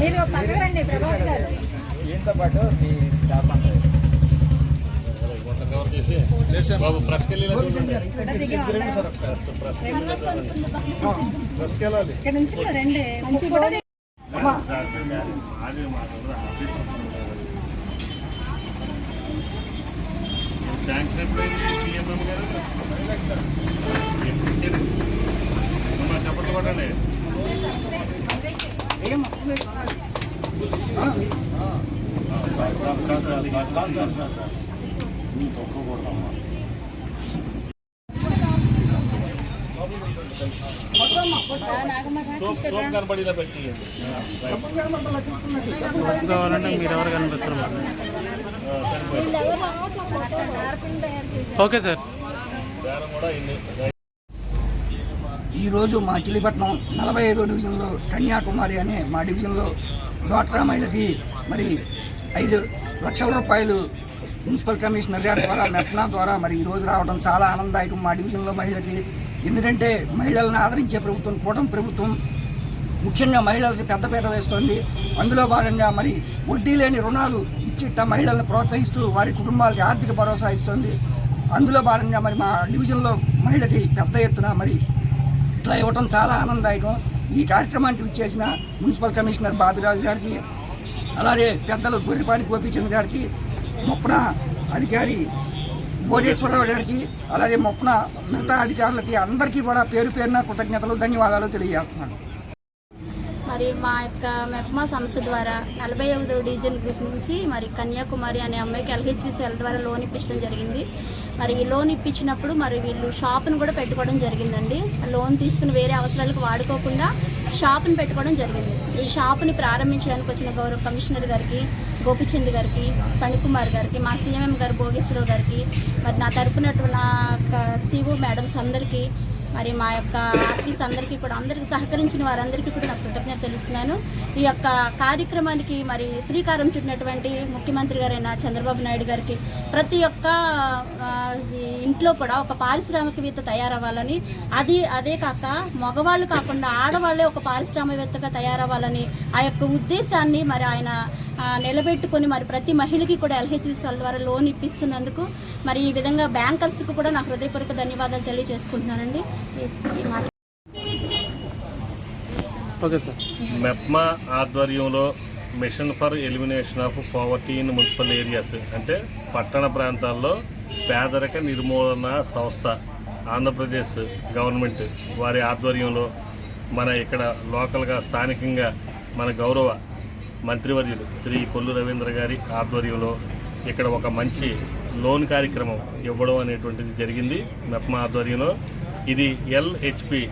మీరు పక్కరండి ప్రభాత్ గారు. బాబు ప్రెస్కి వెళ్ళి ఫోటో దిగి ఇక్కడ నుంచి రండి. మంచి ఫోటో దిగి- శాంక్షన్ ఎప్పుడైంది సీఎంఎం గారు కొట్టండి. సోప్ కనబడిలా పెట్టి కావాలంటే మీరు ఎవరు కనిపించరు మాకు. వీళ్ళు ఈరోజు మా చిల్లిపట్నం నలభై ఐదో డివిజన్లో కన్యాకుమారి అనే మా డివిజన్లో డ్వాక్రా మహిళకి మరి ఐదు లక్షల రూపాయలు మున్సిపల్ కమిషనర్ గారి ద్వారా మెట్నా ద్వారా మరి ఈరోజు రావడం చాలా ఆనందదాయకం మా డివిజన్లో మహిళకి ఎందుకంటే మహిళలను ఆదరించే ప్రభుత్వం కూటమి ప్రభుత్వం ముఖ్యంగా మహిళలకు పెద్దపీట వేస్తోంది. అందులో భాగంగా మరి వడ్డీ లేని రుణాలు ఇచ్చిట్ట మహిళలను ప్రోత్సహిస్తూ వారి కుటుంబాలకి ఆర్థిక భరోసా ఇస్తోంది. అందులో భాగంగా మరి మా డివిజన్లో మహిళకి పెద్ద ఎత్తున మరి ఇట్లా ఇవ్వటం చాలా ఆనందదాయకం. ఈ కార్యక్రమానికి ఇచ్చేసిన మున్సిపల్ కమిషనర్ బాబిరాజు గారికి అలాగే పెద్దలు గొర్రెపాటి గోపీచంద్ గారికి మొప్పన అధికారి భోజేశ్వరరావు గారికి అలాగే మొప్పన మిగతా అధికారులకి అందరికీ కూడా పేరు పేరున కృతజ్ఞతలు ధన్యవాదాలు తెలియజేస్తున్నాను. మరి మా యొక్క మెప్మా సంస్థ ద్వారా నలభై ఐదో డివిజన్ గ్రూప్ నుంచి మరి కన్యాకుమారి అనే అమ్మాయికి ఎల్హెచ్విసిఎల్ ద్వారా లోన్ ఇప్పించడం జరిగింది. మరి లోన్ ఇప్పించినప్పుడు మరి వీళ్ళు షాప్ను కూడా పెట్టుకోవడం జరిగిందండి. లోన్ తీసుకుని వేరే అవసరాలకు వాడుకోకుండా షాప్ని పెట్టుకోవడం జరిగింది. ఈ షాప్ని ప్రారంభించడానికి వచ్చిన గౌరవ కమిషనర్ గారికి గోపిచంద్ గారికి ఫణికుమార్ గారికి మా సీఎంఎం గారు భోగేశ్వరరావు గారికి మరి నా తరపున సీఓ సిఓ మేడమ్స్ అందరికీ మరి మా యొక్క ఆఫీస్ అందరికీ కూడా అందరికీ సహకరించిన వారందరికీ కూడా నాకు కృతజ్ఞత తెలుస్తున్నాను. ఈ యొక్క కార్యక్రమానికి మరి శ్రీకారం చుట్టినటువంటి ముఖ్యమంత్రి గారైన చంద్రబాబు నాయుడు గారికి ప్రతి ఒక్క ఇంట్లో కూడా ఒక పారిశ్రామికవేత్త తయారవ్వాలని అది అదే కాక మగవాళ్ళు కాకుండా ఆడవాళ్ళే ఒక పారిశ్రామికవేత్తగా తయారవ్వాలని ఆ యొక్క ఉద్దేశాన్ని మరి ఆయన నిలబెట్టుకొని మరి ప్రతి మహిళకి కూడా ఎల్హెచ్ఎస్ఎల్ ద్వారా లోన్ ఇప్పిస్తున్నందుకు మరి ఈ విధంగా బ్యాంకర్స్కి కూడా నా హృదయపూర్వక ధన్యవాదాలు తెలియజేసుకుంటున్నానండి. Okay sir. మెప్మా ఆధ్వర్యంలో mission for elimination of poverty in municipal areas అంటే పట్టణ ప్రాంతాల్లో పేదరిక నిర్మూలన సంస్థ ఆంధ్రప్రదేశ్ గవర్నమెంట్ వారి ఆధ్వర్యంలో మన ఇక్కడ లోకల్గా స్థానికంగా మన గౌరవ మంత్రివర్యులు శ్రీ కొల్లు రవీంద్ర గారి ఆధ్వర్యంలో ఇక్కడ ఒక మంచి లోన్ కార్యక్రమం ఇవ్వడం అనేటువంటిది జరిగింది మెప్మా ఆధ్వర్యంలో. ఇది ఎల్హెచ్పి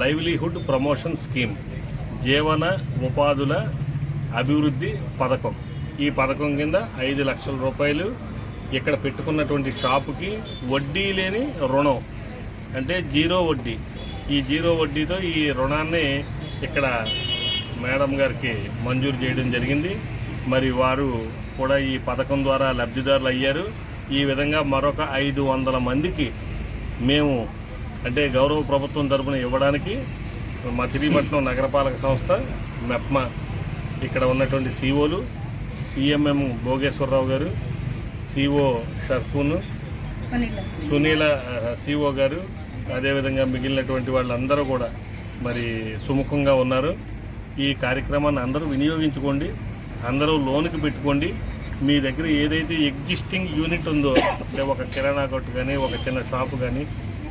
లైవ్లీహుడ్ ప్రమోషన్ స్కీమ్ జీవన ఉపాధుల అభివృద్ధి పథకం. ఈ పథకం కింద ఐదు లక్షల రూపాయలు ఇక్కడ పెట్టుకున్నటువంటి షాపుకి వడ్డీ లేని రుణం. అంటే జీరో వడ్డీ. ఈ జీరో వడ్డీతో ఈ రుణాన్ని ఇక్కడ మేడం గారికి మంజూరు చేయడం జరిగింది. మరి వారు కూడా ఈ పథకం ద్వారా లబ్ధిదారులు అయ్యారు. ఈ విధంగా మరొక ఐదు వందల మందికి మేము అంటే గౌరవ ప్రభుత్వం తరపున ఇవ్వడానికి మచిలీపట్నం నగరపాలక సంస్థ మెప్మా ఇక్కడ ఉన్నటువంటి సిఓలు సిఎంఎం భోగేశ్వరరావు గారు సిఓ షర్ఫూన్ సునీల. సిఓ గారు అదేవిధంగా మిగిలినటువంటి వాళ్ళందరూ కూడా మరి సుముఖంగా ఉన్నారు. ఈ కార్యక్రమాన్ని అందరూ వినియోగించుకోండి అందరూ లోన్కి పెట్టుకోండి. మీ దగ్గర ఏదైతే ఎగ్జిస్టింగ్ యూనిట్ ఉందో అంటే ఒక కిరాణా కొట్టు కానీ ఒక చిన్న షాపు కానీ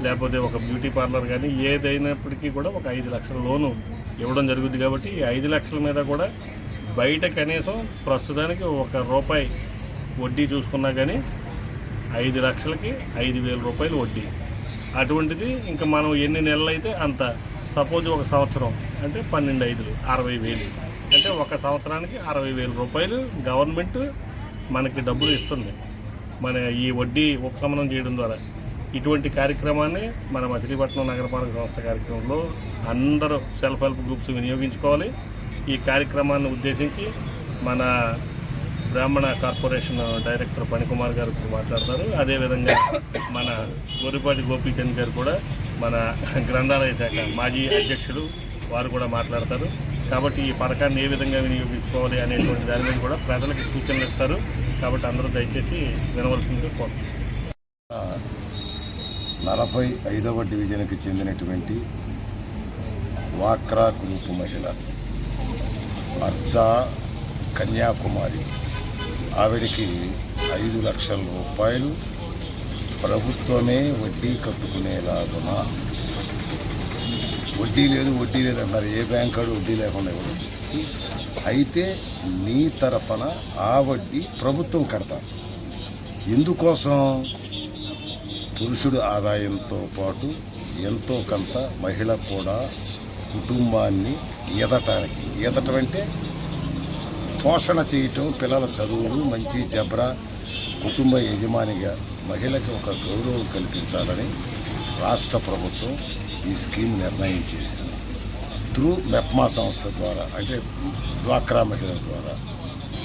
లేకపోతే ఒక బ్యూటీ పార్లర్ కానీ ఏదైనప్పటికీ కూడా ఒక ఐదు లక్షల లోను ఇవ్వడం జరుగుతుంది కాబట్టి ఈ ఐదు లక్షల మీద కూడా బయట కనీసం ప్రస్తుతానికి ఒక రూపాయి వడ్డీ చూసుకున్నా కానీ ఐదు లక్షలకి ఐదు వేల రూపాయలు వడ్డీ. అటువంటిది ఇంకా మనం ఎన్ని నెలలు అయితే అంత సపోజ్ ఒక సంవత్సరం అంటే పన్నెండు ఐదులు అరవై వేలు అంటే ఒక సంవత్సరానికి అరవై వేల రూపాయలు గవర్నమెంట్ మనకి డబ్బులు ఇస్తుంది. మన ఈ వడ్డీ ఉపశమనం చేయడం ద్వారా. ఇటువంటి కార్యక్రమాన్ని మన మచిలీపట్నం నగరపాలక సంస్థ కార్యక్రమంలో అందరూ సెల్ఫ్ హెల్ప్ గ్రూప్స్ వినియోగించుకోవాలి. ఈ కార్యక్రమాన్ని ఉద్దేశించి మన బ్రాహ్మణ కార్పొరేషన్ డైరెక్టర్ పనికుమార్ గారు మాట్లాడతారు. అదేవిధంగా మన గోరిపాటి గోపీచంద్ గారు కూడా మన గ్రంథాలయ శాఖ మాజీ అధ్యక్షుడు వారు కూడా మాట్లాడతారు. కాబట్టి ఈ పథకాన్ని ఏ విధంగా వినియోగించుకోవాలి అనేటువంటి దాని మీద కూడా ప్రజలకు సూచనలు ఇస్తారు. కాబట్టి అందరూ దయచేసి వినవలసింది కోరుతున్నాను నలభై ఐదవ డివిజన్కి చెందినటువంటి వాక్రా గ్రూప్ మహిళ అర్జా కన్యాకుమారి. ఆవిడికి ఐదు లక్షల రూపాయలు ప్రభుత్వమే వడ్డీ కట్టుకునేలాగున వడ్డీ లేదు వడ్డీ లేదు అన్నారు ఏ బ్యాంక్ కార్డు వడ్డీ లేకుండా ఇవ్వడు అయితే నీ తరఫున ఆ వడ్డీ ప్రభుత్వం కడతా. ఎందుకోసం? పురుషుడు ఆదాయంతో పాటు ఎంతో కొంత మహిళ కూడా కుటుంబాన్ని ఎదటానికి ఎదటం అంటే పోషణ చేయటం పిల్లల చదువులు మంచి జబ్రా కుటుంబ యజమానిగా మహిళకి ఒక గౌరవం కల్పించాలని రాష్ట్ర ప్రభుత్వం ఈ స్కీమ్ నిర్ణయం చేసింది. త్రూ మెప్మా సంస్థ ద్వారా అంటే డ్వాక్రా మహిళల ద్వారా.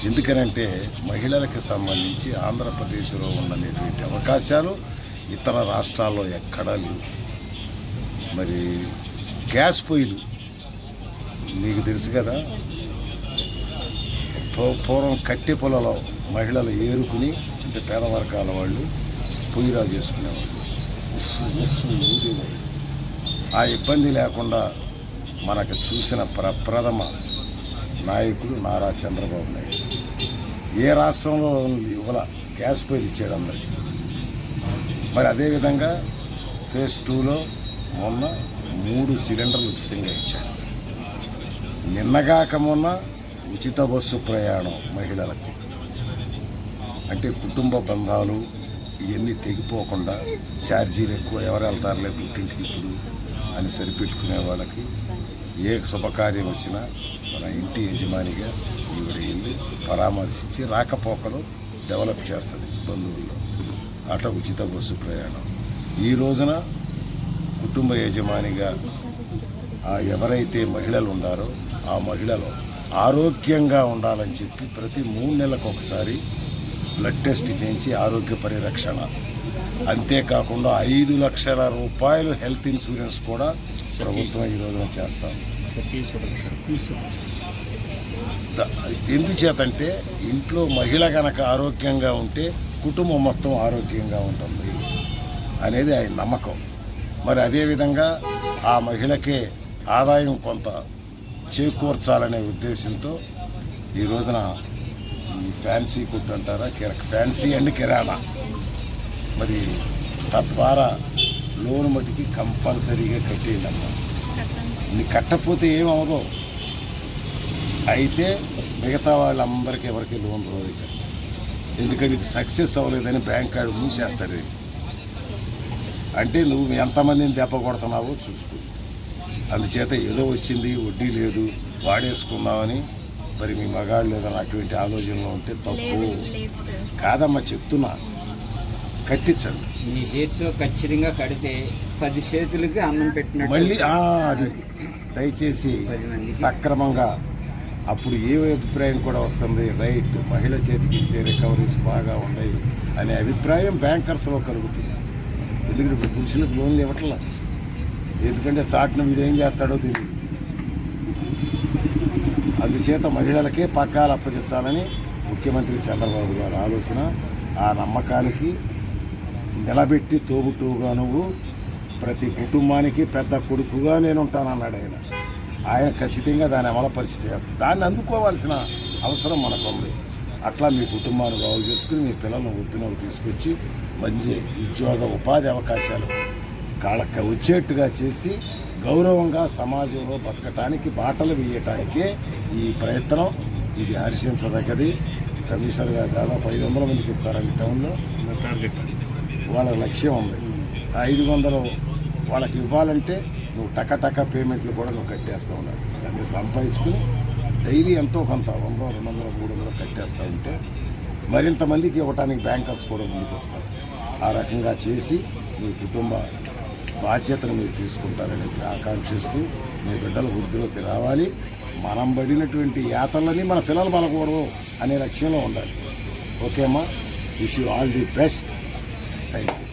ఎందుకనంటే మహిళలకు సంబంధించి ఆంధ్రప్రదేశ్లో ఉండనేటువంటి అవకాశాలు ఇతర రాష్ట్రాల్లో ఎక్కడా లేవు. మరి గ్యాస్ పొయ్యిలు మీకు తెలుసు కదా పూ- పూర్వం కట్టె పొలలో మహిళలు ఏరుకుని అంటే పేద వర్గాల వాళ్ళు పొయ్యిరాలు చేసుకునేవాళ్ళు. ఊదేవాళ్ళు. ఆ ఇబ్బంది లేకుండా మనకు చూసిన ప్రప్రథమ నాయకుడు నారా చంద్రబాబు నాయుడు. ఏ రాష్ట్రంలో ఉంది ఇవాళ గ్యాస్ పైలు ఇచ్చాడు అందరికి? మరి అదేవిధంగా ఫేజ్ టూలో మొన్న మూడు సిలిండర్లు ఉచితంగా ఇచ్చాడు. నిన్నగాక మొన్న ఉచిత బస్సు ప్రయాణం మహిళలకు. అంటే కుటుంబ బంధాలు ఇవన్నీ తెగిపోకుండా ఛార్జీలు ఎక్కువ ఎవరు వెళ్తారులే పుట్టింటికి ఇప్పుడు? అని సరిపెట్టుకునే వాళ్ళకి ఏ శుభకార్యం వచ్చినా మన ఇంటి యజమానిగా ఈవిడ వెళ్ళి పరామర్శించి రాకపోకలు డెవలప్ చేస్తుంది బంధువుల్లో. అట్లా ఉచిత బస్సు ప్రయాణం. ఈ రోజున కుటుంబ యజమానిగా ఆ ఎవరైతే మహిళలు ఉన్నారో ఆ మహిళలు ఆరోగ్యంగా ఉండాలని చెప్పి ప్రతి మూడు నెలలకు ఒకసారి బ్లడ్ టెస్ట్ చేయించి ఆరోగ్య పరిరక్షణ అంతేకాకుండా ఐదు లక్షల రూపాయలు హెల్త్ ఇన్సూరెన్స్ కూడా ప్రభుత్వం ఈ రోజున చేస్తాం. ఎందుచేతంటే ఇంట్లో మహిళ కనుక ఆరోగ్యంగా ఉంటే కుటుంబం మొత్తం ఆరోగ్యంగా ఉంటుంది అనేది ఆయన నమ్మకం. మరి అదేవిధంగా ఆ మహిళకే ఆదాయం కొంత చేకూర్చాలనే ఉద్దేశంతో ఈ రోజున ఈ ఫ్యాన్సీ కుట్టు అంటారా? కిరా ఫ్యాన్సీ అండ్ కిరాణా. మరి తద్వారా లోన్ మటుకి కంపల్సరీగా కట్టేయండి అమ్మా నీ కట్టకపోతే ఏమవదో అయితే మిగతా వాళ్ళందరికీ ఎవరికి లోన్ రాదు. ఎందుకంటే ఇది సక్సెస్ అవ్వలేదని బ్యాంక్ కార్డు మూసేస్తాడు. అంటే నువ్వు ఎంతమందిని దెబ్బ కొడుతున్నావో చూసుకో. అందుచేత ఏదో వచ్చింది వడ్డీ లేదు వాడేసుకుందామని మరి మీ మగాళ్ళు లేదని అటువంటి ఆలోచనలో ఉంటే తప్పు. కాదమ్మా చెప్తున్నా. కట్టించండి. నీ చేతితో ఖచ్చితంగా కడితే పది చేతులకి అన్నం పెట్టినట్టు మళ్ళీ ఆ, అది. దయచేసి పది మందికి. సక్రమంగా అప్పుడు ఏ అభిప్రాయం కూడా వస్తుంది? రైట్ మహిళ చేతికి ఇస్తే రికవరీస్ బాగా ఉన్నాయి అనే అభిప్రాయం బ్యాంకర్స్లో కలుగుతుంది. ఎందుకంటే ఇప్పుడు పురుషులకు లోన్లు ఇవ్వట్లా. ఎందుకంటే చాటున వీడు ఏం చేస్తాడో తెలియదు అందుచేత మహిళలకే పక్కాలు అప్పగించాలని ముఖ్యమంత్రి చంద్రబాబు గారి ఆలోచన. ఆ నమ్మకానికి నిలబెట్టి తోబుట్టువుగా నువ్వు ప్రతి కుటుంబానికి పెద్ద కొడుకుగా నేను ఉంటానన్నాడు ఆయన. ఆయన ఖచ్చితంగా దాన్ని అమలుపరిచి చేస్తాను దాన్ని అందుకోవాల్సిన అవసరం మనకుంది. అట్లా మీ కుటుంబాన్ని బాగు చేసుకుని మీ పిల్లలను వృద్ధిలోకి తీసుకొచ్చి మంచి ఉద్యోగ ఉపాధి అవకాశాలు కాళ్ళకి వచ్చేట్టుగా చేసి గౌరవంగా సమాజంలో బతకటానికి బాటలు వేయటానికే ఈ ప్రయత్నం. ఇది హర్షించదగ్గది. కమిషనర్గా దాదాపు ఐదు వందల మందికి ఇస్తారండి టౌన్లో. టార్గెట్ వాళ్ళ లక్ష్యం ఉంది. ఆ ఐదు వందలు వాళ్ళకి ఇవ్వాలంటే నువ్వు టక టక పేమెంట్లు కూడా నువ్వు కట్టేస్తూ ఉండాలి. దాన్ని సంపాదించుకుని డైలీ ఎంతో కొంత వంద రెండు వందల మూడు వందలు కట్టేస్తూ ఉంటే మరింత మందికి ఇవ్వటానికి బ్యాంకర్స్ కూడా ముందుకు వస్తారు. ఆ రకంగా చేసి మీ కుటుంబ బాధ్యతను మీరు తీసుకుంటారని ఆకాంక్షిస్తూ మీ బిడ్డల వృద్ధిలోకి రావాలి. మనం పడినటువంటి యాతలని మన పిల్లలు పడకూడదు అనే లక్ష్యంలో ఉండాలి. ఓకేమ్మా wish you all the best. Thank you